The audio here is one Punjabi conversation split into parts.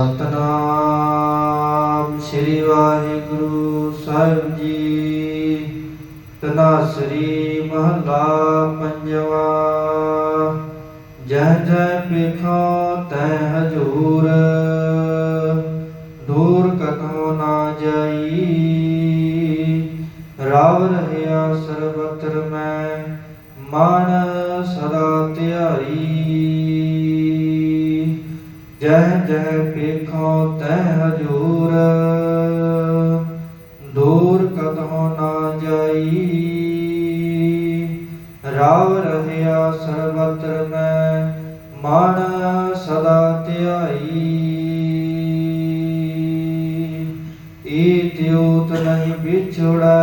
ਸਤਨਾਮ ਸ੍ਰੀ ਵਾਹਿਗੁਰੂ ਸਾਹਿਬ ਜੀ। ਤਨਾਸਰੀ ਮਹਲਾ ਪੰਜਵਾ। ਜਹ ਜਹ ਵੇਖੋ ਤੈ ਹਜੂਰ। ਦੂਰ ਕਤੋ ਨਾ ਜਾਈ। ਰਾਵ ਰਹਿਆ ਸਰਬਤਰ ਮੈਂ। ਮਨ ਸਦਾ ਧਿਆਈ ਜੈ ਜੈ ਪੇਖੋ ਤੈ ਹਜੂਰ, ਦੂਰ ਕਤਹੁ ਨਾ ਜਾਈ। ਰਾਵ ਰਹਿਆ ਸਰਬਤਰ ਮੈਂ, ਮਨ ਸਦਾ ਧਿਆਈ। ਏ ਤਿਉਤ ਨਹੀਂ ਵਿਛੜੈ,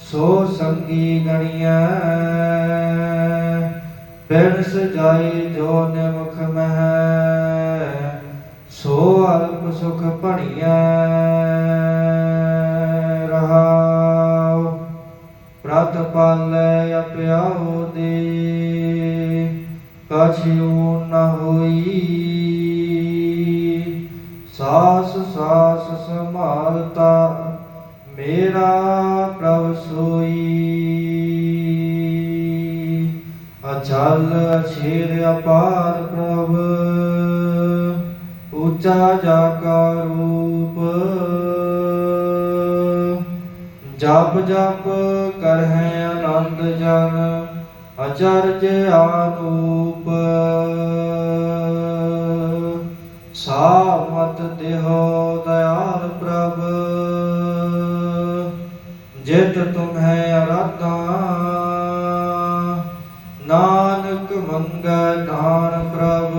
ਸੋ ਸੰਗੀ ਗਣੀਐ। ਬਿਨ ਸਜਾਈ ਜੋ ਨਿਮਖ ਮਹਿ, ਸੋ ਅਲਪ ਸੁਖ ਭਣੀਐ ਰਹਾਉ। ਪ੍ਰਤ ਪਾਲੈ ਅਪਿਆਉ ਦੇ, ਕਛਿਉ ਨ ਹੋਈ। ਸਾਸ ਸਾਸ ਸੰਭਾਲਤਾ ਮੇਰਾ ਪ੍ਰਭ ਸੋਈ। ਅਚਲ ਅਛੇਰ ਅਪਾਰ ਪ੍ਰਭ, ਉੱਚਾ ਜਾ ਕਾ ਰੂਪ। ਜਪ ਜਪ ਕਰਹਿ ਆਨੰਦ ਜਨ ਅਚਰਜ ਆਨੂਪ। ਸਾਮਤ ਦੇਹੋ ਦਇਆਲ ਪ੍ਰਭ, ਜਿਤ ਤੁਮਹਿ ਅਰਾਧਾ ਨਾਨਕ ਮੰਗੈ ਦਾਨ ਪ੍ਰਭ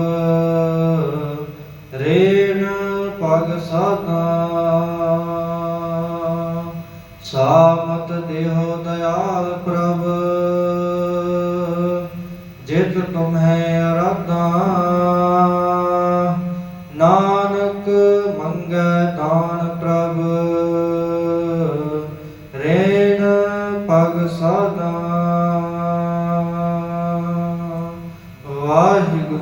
ਰੇਣ ਪਗ ਸਾਧਾ ਸਾਮਤ ਦੇਹੋ ਦਇਆਲ ਪ੍ਰਭ ਜਿਤ ਤੁਮਹਿ ਅਰਾਧਾ